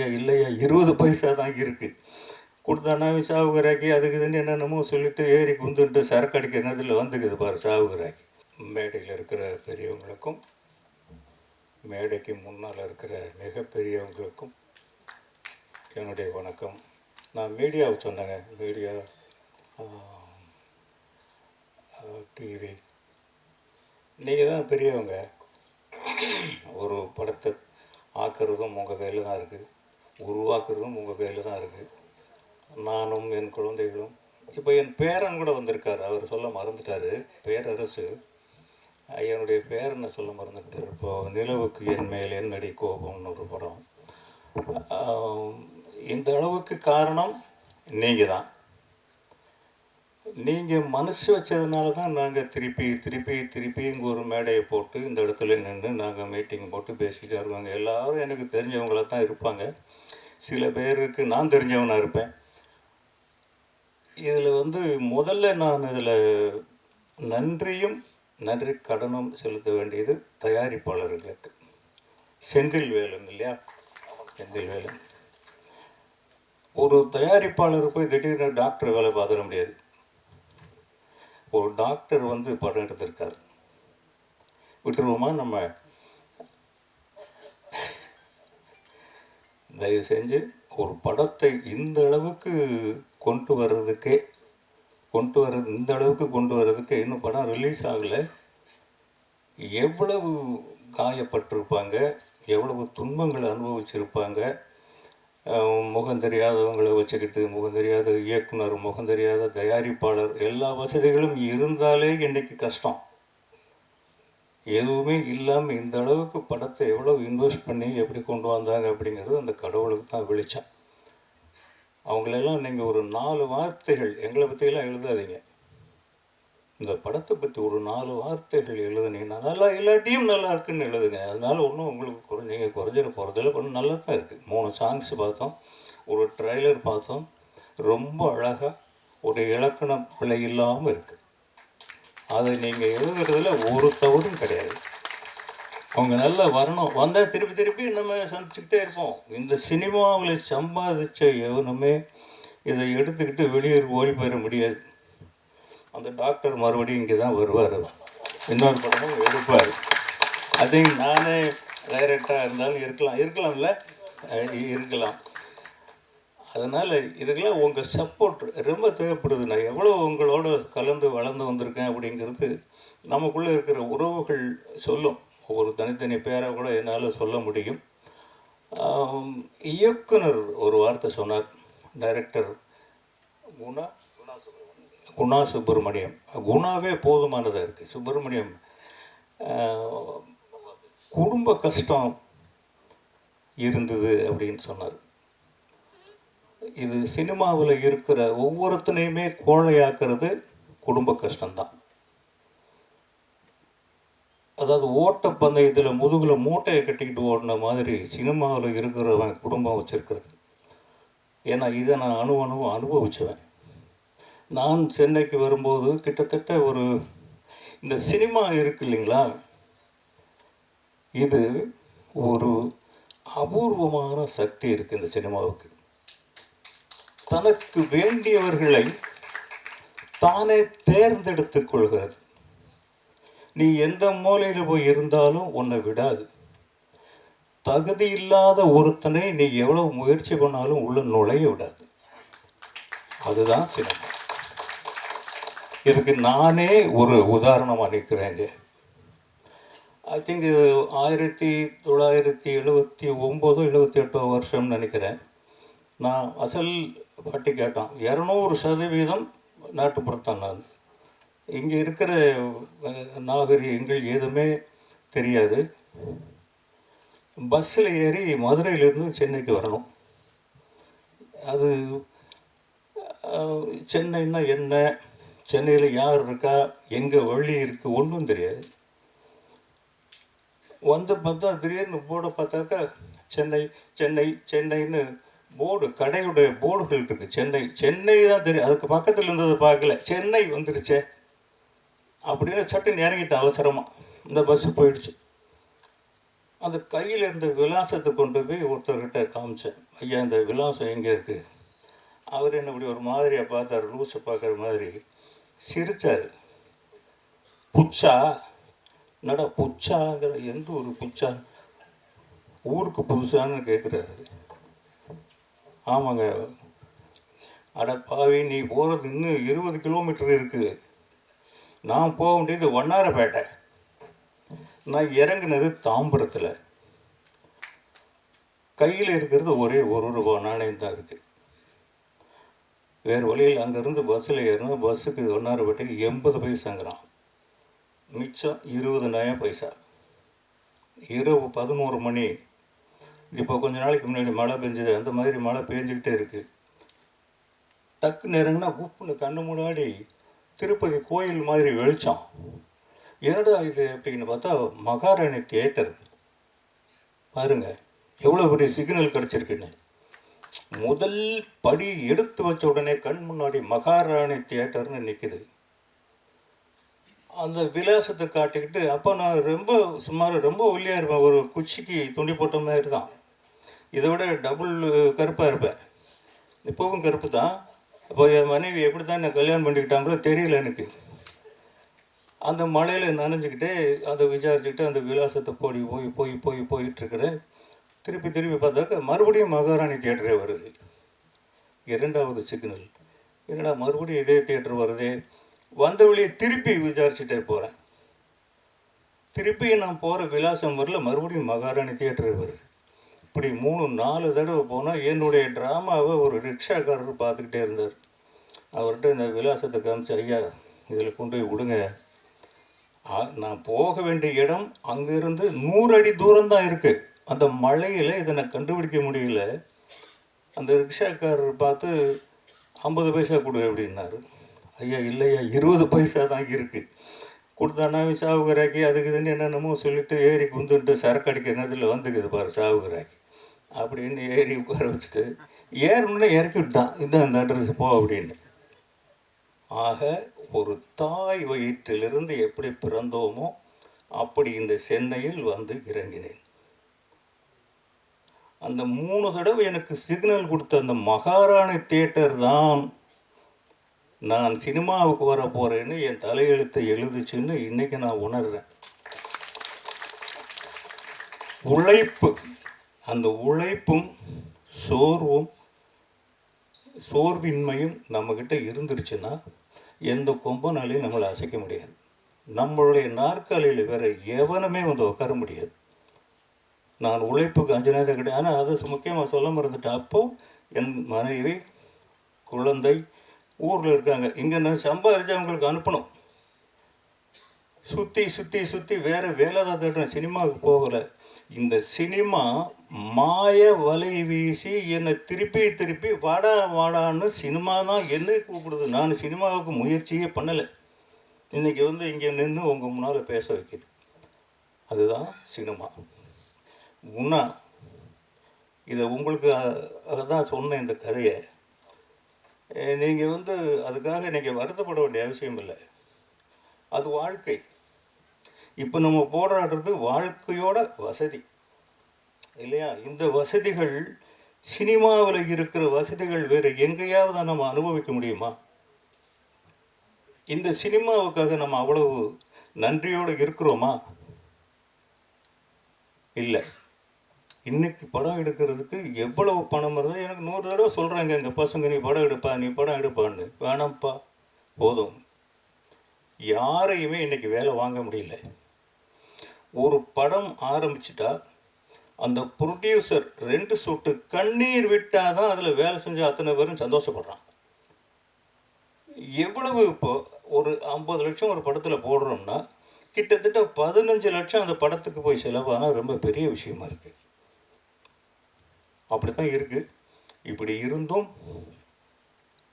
ஐயா இல்லையா? இருபது பைசா தான் இருக்குது கொடுத்தானா சாவுகராக்கி அதுக்கு இதுன்னு என்னென்னமோ சொல்லிட்டு ஏறி குந்துட்டு சரக்கு அடிக்கிற நேரத்தில் வந்துக்குது பாரு சாவுகராக்கி மேடையில் இருக்கிற பெரியவங்களுக்கும் மேடைக்கு முன்னால் இருக்கிற மிகப்பெரியவங்களுக்கும் என்னுடைய வணக்கம். நான் மீடியாவை சொன்னேங்க மீடியா டிவி நீங்கள் தான் பெரியவங்க. ஒரு படத்தை ஆக்கிறதும் உங்கள் கையில் தான் இருக்குது உருவாக்குறதும் உங்கள் கையில் தான் இருக்குது நானும் என் குழந்தைகளும். இப்போ என் பேரன் கூட வந்திருக்காரு. அவர் சொல்ல மறந்துட்டாரு. பேரரசு. என்னுடைய பேரனை சொல்ல மறந்துட்டார். இப்போ நிலவுக்கு என் மேல் என்னடி கோபம்னு ஒரு படம். இந்த அளவுக்கு காரணம் நீங்கள் தான். நீங்கள் மனசு வச்சதுனால தான் நாங்கள் திருப்பி திருப்பி திருப்பி இங்கே ஒரு மேடையை போட்டு இந்த இடத்துல நின்று நாங்கள் மீட்டிங் போட்டு பேசிக்கிட்டே வருவாங்க எல்லோரும் எனக்கு தெரிஞ்சவங்களா தான் இருப்பாங்க. சில பேருக்கு நான் தெரிஞ்சவனாக இருப்பேன். இதில் வந்து முதல்ல நான் இதில் நன்றியும் நன்றி கடனும் செலுத்த வேண்டியது தயாரிப்பாளர்களுக்கு. செந்தில் வேலும் இல்லையா? செந்தில் வேலும் ஒரு தயாரிப்பாளர் போய் திடீர்னு டாக்டர் வேலை பார்த்துட முடியாது. ஒரு டாக்டர் வந்து படம் எடுத்திருக்காரு. விட்டுருவோமா நம்ம தயவு செஞ்சு ஒரு படத்தை இந்த அளவுக்கு கொண்டு வர்றதுக்கே கொண்டு வர்றது இந்த அளவுக்கு கொண்டு வர்றதுக்கு இன்னும் படம் ரிலீஸ் ஆகலை. எவ்வளவு காயப்பட்டிருப்பாங்க எவ்வளவு துன்பங்களை அனுபவிச்சிருப்பாங்க முகம் தெரியாதவங்களை வச்சுக்கிட்டு முகம் தெரியாத இயக்குனர் முகம் தெரியாத தயாரிப்பாளர் எல்லா வசதிகளும் இருந்தாலே இன்றைக்கி கஷ்டம். எதுவுமே இல்லாமல் இந்த அளவுக்கு படத்தை எவ்வளோ இன்வெஸ்ட் பண்ணி எப்படி கொண்டு வந்தாங்க அப்படிங்கிறது அந்த கடவுளுக்கு தான் வெளிச்சம். அவங்களெல்லாம் நீங்கள் ஒரு நாலு வார்த்தைகள் எங்களை பற்றியெல்லாம் எழுதாதீங்க. இந்த படத்தை பற்றி ஒரு நாலு வார்த்தைகள் எழுதுனீங்கன்னா நல்லா இல்லாட்டியும் நல்லா இருக்குன்னு எழுதுங்க. அதனால ஒன்றும் உங்களுக்கு குறை நீங்கள் குறைஞ்சிட போகிறதில்ல கொஞ்சம் நல்லா தான் இருக்குது மூணு சாங்ஸ் பார்த்தோம் ஒரு ட்ரைலர் பார்த்தோம். ரொம்ப அழகாக ஒரு இலக்கண பிழை இல்லாமல் இருக்குது அதை நீங்கள் எழுதுறதுல ஒரு தவறும் கிடையாது. அவங்க நல்லா வரணும். வந்தால் திருப்பி திருப்பி நம்ம சந்திச்சுக்கிட்டே இருப்போம். இந்த சினிமாவில் சம்பாதிச்ச எவனுமே இதை எடுத்துக்கிட்டு வெளியூர் ஓடி போயிட முடியாது. அந்த டாக்டர் மறுபடியும் இங்கே தான் வருவார் இன்னொரு படமும் எடுப்பார். அதையும் நானே டைரக்டாக இருந்தாலும் இருக்கலாம். இருக்கலாம்ல? இருக்கலாம். அதனால் இதுக்கெல்லாம் உங்கள் சப்போர்ட் ரொம்ப தேவைப்படுது. நான் எவ்வளோ உங்களோட கலந்து வளர்ந்து வந்திருக்கேன் அப்படிங்கிறது நமக்குள்ளே இருக்கிற உறவுகள் சொல்லும். ஒவ்வொரு தனித்தனி பேரை கூட என்னால் சொல்ல முடியும். இயக்குனர் ஒரு வார்த்தை சொன்னார். டைரக்டர் குணா குணா சுப்பிரமணியம். குணாவே போதுமானதாக இருக்குது சுப்பிரமணியம் குடும்ப கஷ்டம் இருந்தது அப்படின்னு சொன்னார். இது சினிமாவில் இருக்கிற ஒவ்வொருத்தனையுமே கோழையாக்குறது குடும்ப கஷ்டம்தான். அதாவது ஓட்டப்பந்தயத்தில் முதுகில் மூட்டையை கட்டிக்கிட்டு ஓடின மாதிரி சினிமாவில் இருக்கிறவன் குடும்பம் வச்சுருக்கிறது. ஏன்னா இதை நான் அணு அணுவும் அனுபவிச்சுவேன். நான் சென்னைக்கு வரும்போது கிட்டத்தட்ட ஒரு இந்த சினிமா இருக்கு இல்லைங்களா? இது ஒரு அபூர்வமான சக்தி இருக்குது இந்த சினிமாவுக்கு. தனக்கு வேண்டியவர்களை தானே தேர்ந்தெடுத்துக் கொள்கிறது. நீ எந்த மூலையில் போய் இருந்தாலும் உன்னை விடாது. தகுதி இல்லாத ஒருத்தனை நீ எவ்வளவு முயற்சி பண்ணாலும் உள்ள நுழைய விடாது. அதுதான் சினிமா இதுக்கு நானே ஒரு உதாரணம் அளிக்கிறேங்க ஐ திங்க் ஆயிரத்தி தொள்ளாயிரத்தி எழுபத்தி ஒம்போதோ எழுபத்தி எட்டோ வருஷம்னு நினைக்கிறேன். நான் அசல் பாட்டி கேட்டான் இரநூறு சதவீதம் நாட்டுப்புறத்தான் நான். இங்கே இருக்கிற நாகரிகங்கள் எதுவுமே தெரியாது. பஸ்ஸில் ஏறி மதுரையிலேருந்து சென்னைக்கு வரணும். அது சென்னைன்னா என்ன? சென்னையில் யார் இருக்கா? எங்கே வழி இருக்குது ஒன்றும் தெரியாது. வந்து பார்த்தா திடீர்னு போட பார்த்தாக்கா சென்னை சென்னை சென்னைன்னு போர்டு கடையுடைய போர்டுகள் இருக்கு சென்னை சென்னை தான் தெரியும். அதுக்கு பக்கத்தில் இருந்ததை பார்க்கல. சென்னை வந்துருச்சே அப்படின்னு சட்டுன்னு இறங்கிட்டேன் அவசரமாக இந்த பஸ்ஸு போயிடுச்சு. அந்த கையில் இருந்த விலாசத்தை கொண்டு போய் ஒருத்தர்கிட்ட காமிச்சேன். ஐயா இந்த விலாசம் எங்கே இருக்குது அவர் என்ன இப்படி ஒரு மாதிரியாக பார்த்தார் லூஸை பார்க்குற மாதிரி. சிரித்தார் புச்சா? நடா புச்சாங்கிற எந்த ஒரு புச்சா? ஊருக்கு புதுசான்னு கேட்குறாரு ஆமாங்க. அட பாவி நீ போகிறது இன்னும் இருபது கிலோமீட்டர் இருக்குது நான் போக வேண்டியது வண்ணாரப்பேட்டை. நான் இறங்குனது தாம்பரத்தில். கையில் இருக்கிறது ஒரே ஒரு ரூபா நாணயம் தான் இருக்குது வேறு வழியில் அங்கேருந்து பஸ்ஸில் ஏறினா பஸ்ஸுக்கு வண்ணாரப்பேட்டைக்கு எண்பது பைசாங்கிறான். மிச்சம் இருபது நய பைசா. இரவு பதினோரு மணி. இப்போ கொஞ்ச நாளைக்கு முன்னாடி மழை பெஞ்சது அந்த மாதிரி மழை பெஞ்சிக்கிட்டே இருக்குது டக்குன்னு இறங்குனா குப்புன்னு கண்ணு முன்னாடி திருப்பதி கோயில் மாதிரி வெளிச்சம். என்னடா இது அப்படின்னு பார்த்தா மகாராணி தியேட்டர் பாருங்க எவ்வளோ பெரிய சிக்னல் கிடச்சிருக்குன்னு. முதல் படி எடுத்து வச்ச உடனே கண் முன்னாடி மகாராணி தியேட்டர்னு நிற்குது அந்த விலாசத்தை காட்டிக்கிட்டு அப்போ நான் ரொம்ப சுமார் ரொம்ப ஒல்லியாக இருப்பேன். ஒரு குச்சிக்கு துண்டி போட்ட மாதிரி தான். இதை விட டபுள் கருப்பாக இருப்பேன். இப்போவும் கருப்பு தான் அப்போ என் மனைவி எப்படி தான் என்னை கல்யாணம் பண்ணிக்கிட்டாங்களோ தெரியல எனக்கு. அந்த மலையில் நனைஞ்சுக்கிட்டே அதை விசாரிச்சுக்கிட்டு அந்த விலாசத்தை போடி போய் போய் போய் போயிட்டுருக்கிறேன். திருப்பி திருப்பி பார்த்தாக்க மறுபடியும் மகாராணி தியேட்டரே வருது. இரண்டாவது சிக்னல். என்னடா மறுபடியும் இதே தியேட்டர் வருதே? வந்த வழியை திருப்பி விசாரிச்சுட்டே போகிறேன் திருப்பி நான் போகிற விலாசம் வரல மறுபடியும் மகாராணி தியேட்டரே வருது. இப்படி மூணு நாலு தடவை போனால் என்னுடைய ட்ராமாவை ஒரு ரிக்ஷாக்காரர் பார்த்துக்கிட்டே இருந்தார். அவர்கிட்ட இந்த விலாசத்தை காமிச்சு ஐயா இதில் கொண்டு போய் விடுங்க. ஆ, நான் போக வேண்டிய இடம் அங்கேருந்து நூறு அடி தூரம் தான் இருக்குது அந்த மழையில் இதை நான் கண்டுபிடிக்க முடியல. அந்த ரிக்ஷாக்காரர் பார்த்து ஐம்பது பைசா கொடு அப்படின்னாரு. ஐயா இல்லையா இருபது பைசா தான் இருக்குது கொடுத்தானா சாவுகராக்கி அதுக்கு இதுன்னு என்னென்னமோ சொல்லிட்டு ஏறி குந்துட்டு சரக்கு அடிக்கிற நேரத்தில் வந்துக்குது பாரு சாவுகராக்கி அப்படின்னு ஏறி உட்கார வச்சுட்டு ஏறணுன்னா இறக்கி விட்டான் இதான் இந்த அட்ரஸ் போ அப்படின்னு. ஆக ஒரு தாய் வயிற்றிலிருந்து எப்படி பிறந்தோமோ அப்படி இந்த சென்னையில் வந்து இறங்கினேன். அந்த மூணு தடவை எனக்கு சிக்னல் கொடுத்த அந்த மகாராணி தியேட்டர் தான் நான் சினிமாவுக்கு வர போகிறேன்னு என் தலையெழுத்தை எழுதுச்சுன்னு இன்னைக்கு நான் உணர்றேன். உழைப்பு. அந்த உழைப்பும் சோர்வும் சோர்வின்மையும் நம்மக்கிட்ட இருந்துருச்சுன்னா எந்த கொம்பனாலையும் நம்மளை அசைக்க முடியாது. நம்மளுடைய நாற்காலியில் வேற எவனுமே வந்து உட்கார முடியாது. நான் உழைப்புக்கு அஞ்சனதே கிடையாது. ஆனால் அதை முக்கியமாக சொல்ல மறந்துட்டேன். அப்போ என் மனைவி குழந்தை ஊரில் இருக்காங்க. இங்கே நான் சம்பாதிச்சு அவங்களுக்கு அனுப்பணும். சுற்றி சுற்றி சுற்றி வேறு வேலை தான் தேடுறேன் சினிமாவுக்கு போகலை. இந்த சினிமா மாய வலை வீசி என்னை திருப்பி திருப்பி வாடா வாடான்னு சினிமா தான் என்னை கூப்பிடுது. நான் சினிமாவுக்கு முயற்சியே பண்ணலை. இன்றைக்கி வந்து இங்கே நின்று உங்கள் முன்னால் பேச வைக்கிது. அதுதான் சினிமா. உண்ணா இதை உங்களுக்கு தான் சொன்னேன் இந்த கதையை. நீங்கள் வந்து அதுக்காக நீங்கள் வருத்தப்பட வேண்டிய அவசியம் இல்லை. அது வாழ்க்கை. இப்போ நம்ம போராடுறது வாழ்க்கையோட வசதி. இல்லையா? இந்த வசதிகள் சினிமாவில் இருக்கிற வசதிகள் வேறு எங்கேயாவது நம்ம அனுபவிக்க முடியுமா? இந்த சினிமாவுக்காக நம்ம அவ்வளவு நன்றியோடு இருக்கிறோமா? இல்லை. இன்னைக்கு படம் எடுக்கிறதுக்கு எவ்வளவு பணம் இருந்தால் எனக்கு நூறு தடவை சொல்கிறாங்க எங்கள் பசங்க நீ படம் எடுப்பா நீ படம் எடுப்பான்னு. வேணாம்ப்பா போதும். யாரையுமே இன்னைக்கு வேலை வாங்க முடியல. ஒரு படம் ஆரம்பிச்சிட்டா அந்த ப்ரொடியூசர் ரெண்டு சொட்டு கண்ணீர் விட்டால் தான் அதில் வேலை செஞ்ச அத்தனை பேரும் சந்தோஷப்படுறான் எவ்வளவு இப்போ ஒரு ஐம்பது லட்சம் ஒரு படத்தில் போடுறோம்னா கிட்டத்தட்ட பதினஞ்சு லட்சம் அந்த படத்துக்கு போய் செலவானால் ரொம்ப பெரிய விஷயமா இருக்குது அப்படி தான் இருக்குது இப்படி இருந்தும்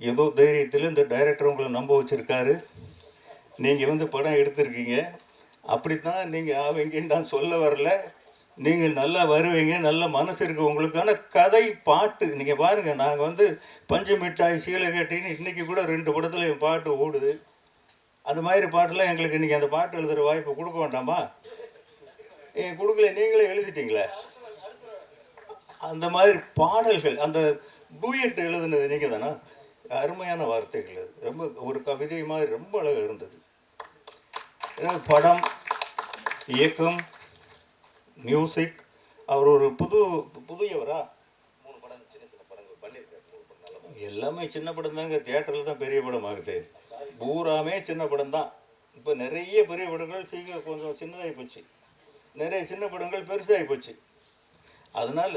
ஏதோ தைரியத்தில் இந்த டைரக்டர் உங்களை நம்ப வச்சுருக்காரு. நீங்கள் வந்து படம் எடுத்திருக்கீங்க. அப்படித்தான் நீங்கள் அவங்கன்னு நான் சொல்ல வரல. நீங்கள் நல்லா வருவீங்க நல்ல மனசு இருக்குது உங்களுக்கான கதை பாட்டு நீங்கள் பாருங்கள் நாங்கள் வந்து பஞ்சு மிட்டாய் சீலை கட்டின்னு இன்றைக்கி கூட ரெண்டு படத்தில் என் பாட்டு ஓடுது. அந்த மாதிரி பாட்டெல்லாம் எங்களுக்கு இன்றைக்கி அந்த பாட்டு எழுதுகிற வாய்ப்பு கொடுக்க வேண்டாமா? நீங்கள் கொடுக்கல. நீங்களே எழுதிட்டீங்களே? அந்த மாதிரி பாடல்கள் அந்த டூயட் எழுதுனது நீங்கள் தானா? அருமையான வார்த்தைகள் அது. ரொம்ப ஒரு கவிதை மாதிரி ரொம்ப அழகாக இருந்தது. படம் இயக்கம் மியூசிக் அவர் ஒரு புது புதியவரா? மூணு படம் சின்ன சின்ன படங்கள் பண்ணியிருக்காரு மூணு படம் நல்ல எல்லாமே சின்ன படம் தாங்க தேட்டரில் தான் பெரிய படம் ஆகுது. பூராமே சின்ன படம் தான். இப்போ நிறைய பெரிய படங்கள் சீக்கிரம் கொஞ்சம் சின்னதாகி போச்சு. நிறைய சின்ன படங்கள் பெருசாகி போச்சு. அதனால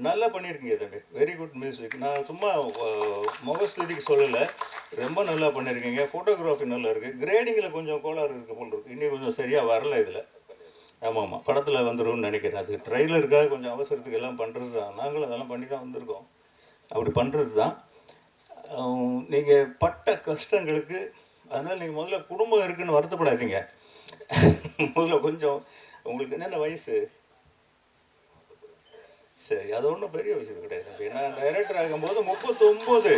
நல்லா பண்ணியிருக்கீங்க தம்பி. வெரி குட் மியூசிக் நான் சும்மா அஹ், முகஸ்துதிக்கு சொல்லலை. ரொம்ப நல்லா பண்ணியிருக்கீங்க. ஃபோட்டோகிராஃபி நல்லா இருக்குது கிரேடிங்கில் கொஞ்சம் கோளாறு இருக்க போல் இருக்குது இன்னும் கொஞ்சம் சரியாக வரல இதில். ஆமாம் ஆமாம் படத்தில் வந்துரும்னு நினைக்கிறேன். அது ட்ரெய்லருக்காக கொஞ்சம் அவசரத்துக்கு எல்லாம் பண்ணுறது தான். நாங்களும் அதெல்லாம் பண்ணி தான் வந்திருக்கோம். அப்படி பண்ணுறது தான். நீங்கள் பட்ட கஷ்டங்களுக்கு அதனால் நீங்கள் முதல்ல குடும்பம் இருக்குன்னு வருத்தப்படாதீங்க. முதல்ல கொஞ்சம் உங்களுக்கு என்னென்ன வயசு? சரி அது ஒன்றும் பெரிய விஷயம் கிடையாது. தம்பி. நான் டைரக்டர் ஆகும்போது முப்பத்தொம்போது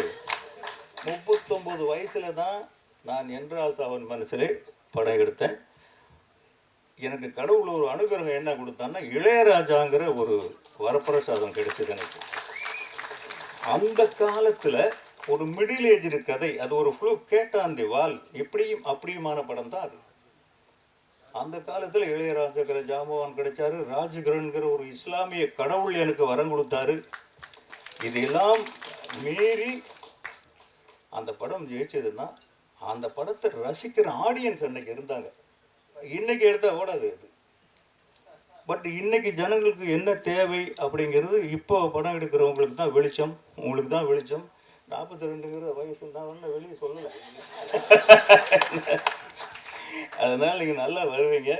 முப்பத்தொம்போது வயசில் தான் நான் என்றால் அவன் மனசிலே படம் எடுத்தேன். எனக்கு கடவுள் ஒரு அனுகிரகம் என்ன கொடுத்தான்னா இளையராஜாங்கிற ஒரு வரப்பிரசாதம் கிடைச்சது எனக்கு. அந்த காலத்துல ஒரு மிடில் ஏஜ் கதை அது ஒரு ஃப்ளூ கேட்டாந்தி வால் இப்படியும் அப்படியுமான படம் தான் அது. அந்த காலத்தில் இளையராஜாங்கிற ஜாம்பவான் கிடைச்சாரு ராஜகிரன்கிற ஒரு இஸ்லாமிய கடவுள் எனக்கு வரம் கொடுத்தாரு. இதெல்லாம் மீறி அந்த படம் ஜெயிச்சதுன்னா அந்த படத்தை ரசிக்கிற ஆடியன்ஸ் அன்னைக்கு இருந்தாங்க. இன்னைக்கு எடுத்தால் ஓடாது அது. பட் இன்னைக்கு ஜனங்களுக்கு என்ன தேவை அப்படிங்கிறது இப்போ படம் எடுக்கிறவங்களுக்கு தான் வெளிச்சம் உங்களுக்கு தான் வெளிச்சம். நாற்பத்தி ரெண்டுங்கிற வயசு தான் வெளியே சொல்லலை. அதனால நீங்கள் நல்லா வருவீங்க.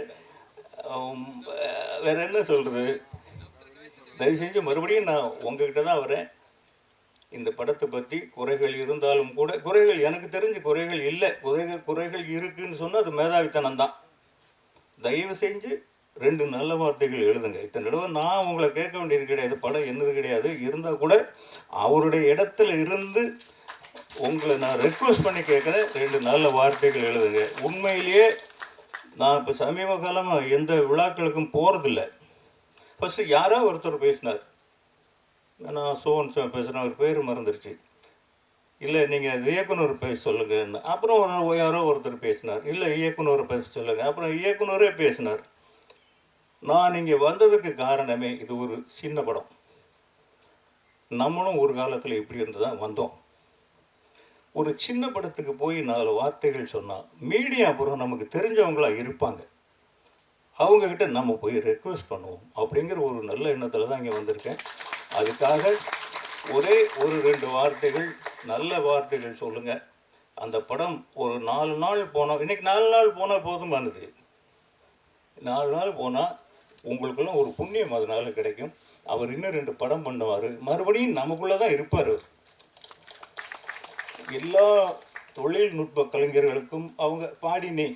வேற என்ன சொல்றது? தயவு செஞ்சு மறுபடியும் நான் உங்ககிட்ட தான் வரேன். இந்த படத்தை பற்றி குறைகள் இருந்தாலும் கூட குறைகள் எனக்கு தெரிஞ்சு குறைகள் இல்லை. குறைகள் குறைகள் இருக்குன்னு சொன்னால் அது மேதாவித்தனம் தான் தயவு செஞ்சு ரெண்டு நல்ல வார்த்தைகள் எழுதுங்க. இத்தனை தடவை நான் உங்களை கேட்க வேண்டியது கிடையாது படம் என்னது கிடையாது. இருந்தால் கூட அவருடைய இடத்துல இருந்து உங்களை நான் ரெக்வஸ்ட் பண்ணி கேட்குறேன் ரெண்டு நல்ல வார்த்தைகள் எழுதுங்க. உண்மையிலேயே நான் இப்போ சமீப காலமாக எந்த விழாக்களுக்கும் போகிறதில்ல ஃபஸ்ட்டு யாரோ ஒருத்தர் பேசினார். நான் சோன் பேசுகிறேன் அவர் பேர் மறந்துருச்சு. இல்லை நீங்கள் இயக்குனர் பேச சொல்லுங்கன்னு. அப்புறம் ஒரு யாரோ ஒருத்தர் பேசினார். இல்லை இயக்குனரை பேச சொல்லுங்கள் அப்புறம் இயக்குனரே பேசினார். நான் இங்கே வந்ததுக்கு காரணமே இது ஒரு சின்ன படம். நம்மளும் ஒரு காலத்தில் இப்படி இருந்து தான் வந்தோம். ஒரு சின்ன படத்துக்கு போய் நாலு வார்த்தைகள் சொன்னால் மீடியா அப்புறம் நமக்கு தெரிஞ்சவங்களாக இருப்பாங்க. அவங்கக்கிட்ட நம்ம போய் ரெக்வஸ்ட் பண்ணுவோம். அப்படிங்கிற ஒரு நல்ல எண்ணத்தில் தான் இங்கே வந்திருக்கேன். அதுக்காக ஒரே ஒரு ரெண்டு வார்த்தைகள் நல்ல வார்த்தைகள் சொல்லுங்கள் அந்த படம் ஒரு நாலு நாள் போனால் இன்னைக்கு நாலு நாள் போனால் போதுமானது. நாலு நாள் போனால் உங்களுக்கெல்லாம் ஒரு புண்ணியம் அதனால கிடைக்கும். அவர் இன்னும் ரெண்டு படம் பண்ணுவார். மறுபடியும் நமக்குள்ளே தான் இருப்பார். எல்லா தொழில்நுட்ப கலைஞர்களுக்கும் அவங்க பாடினே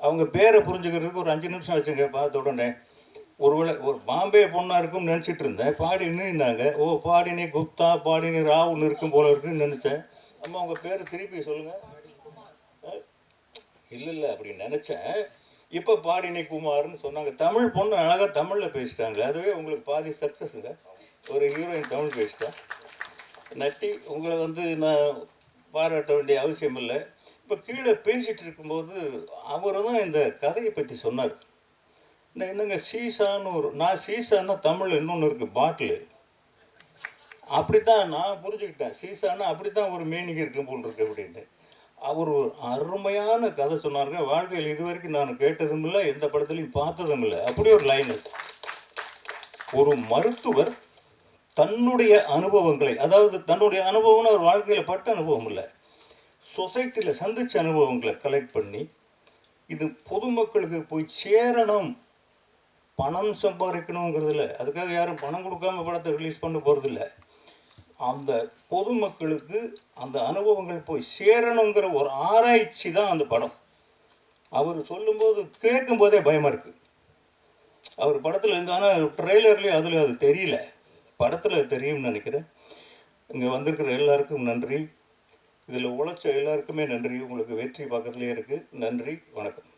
அவங்க பேரை புரிஞ்சுக்கிறதுக்கு ஒரு அஞ்சு நிமிஷம் வச்சுங்க பார்த்த உடனே. ஒருவேளை ஒரு பாம்பே பொண்ணா இருக்கும்னு நினச்சிட்டு இருந்தேன். பாடினுன்னாங்க ஓ பாடினி குப்தா பாடினி ராவுன்னு இருக்கும் போல இருக்குன்னு நினச்சேன். அம்மா உங்கள் பேர் திருப்பி சொல்லுங்கள் இல்லை இல்லை அப்படி நினச்சேன். இப்போ பாடினி குமார்னு சொன்னாங்க. தமிழ் பொண்ணு அழகாக தமிழில் பேசிட்டாங்களே. அதுவே உங்களுக்கு பாதி சக்ஸஸுங்க ஒரு ஹீரோயின் தமிழ் பேசிட்டா. நட்டி உங்களை வந்து நான் பாராட்ட வேண்டிய அவசியம் இல்லை. இப்போ கீழே பேசிகிட்டு இருக்கும்போது அவர் தான் இந்த கதையை பற்றி சொன்னார். நான் என்னங்க சீசான்னு ஒரு நான் சீசான்னா தமிழ் இன்னொன்று இருக்குது பாட்டிலு. அப்படித்தான் நான் புரிஞ்சுக்கிட்டேன். சீசான்னா அப்படித்தான் ஒரு மீனிங் இருக்கு போல் இருக்கு அப்படின்ட்டு. அவர் ஒரு அருமையான கதை சொன்னாருங்க. வாழ்க்கையில் இது வரைக்கும் நான் கேட்டதும் இல்லை எந்த படத்துலையும் பார்த்ததும் இல்லை. அப்படி ஒரு லைன் ஒரு மருத்துவர் தன்னுடைய அனுபவங்களை அதாவது தன்னுடைய அனுபவம்னு அவர் வாழ்க்கையில் பட்ட அனுபவம் இல்லை. சொசைட்டியில் சந்திச்ச அனுபவங்களை கலெக்ட் பண்ணி இது பொதுமக்களுக்கு போய் சேரணும் பணம் சம்பாதிக்கணுங்கிறதுல அதுக்காக யாரும் பணம் கொடுக்காம படத்தை ரிலீஸ் பண்ண போகிறதில்ல அந்த பொதுமக்களுக்கு அந்த அனுபவங்கள் போய் சேரணுங்கிற ஒரு ஆராய்ச்சி தான் அந்த படம். அவர் சொல்லும்போது கேட்கும் போதே பயமாக இருக்குது அவர் படத்தில் இருந்து ஆனால் ட்ரெய்லர்லேயும் அதில் அது தெரியல. படத்தில் தெரியும்னு நினைக்கிறேன். இங்கே வந்திருக்கிற எல்லாருக்கும் நன்றி. இதில் உழைச்ச எல்லாருக்குமே நன்றி. உங்களுக்கு வெற்றி பக்கத்துலேயே இருக்குது நன்றி. வணக்கம்.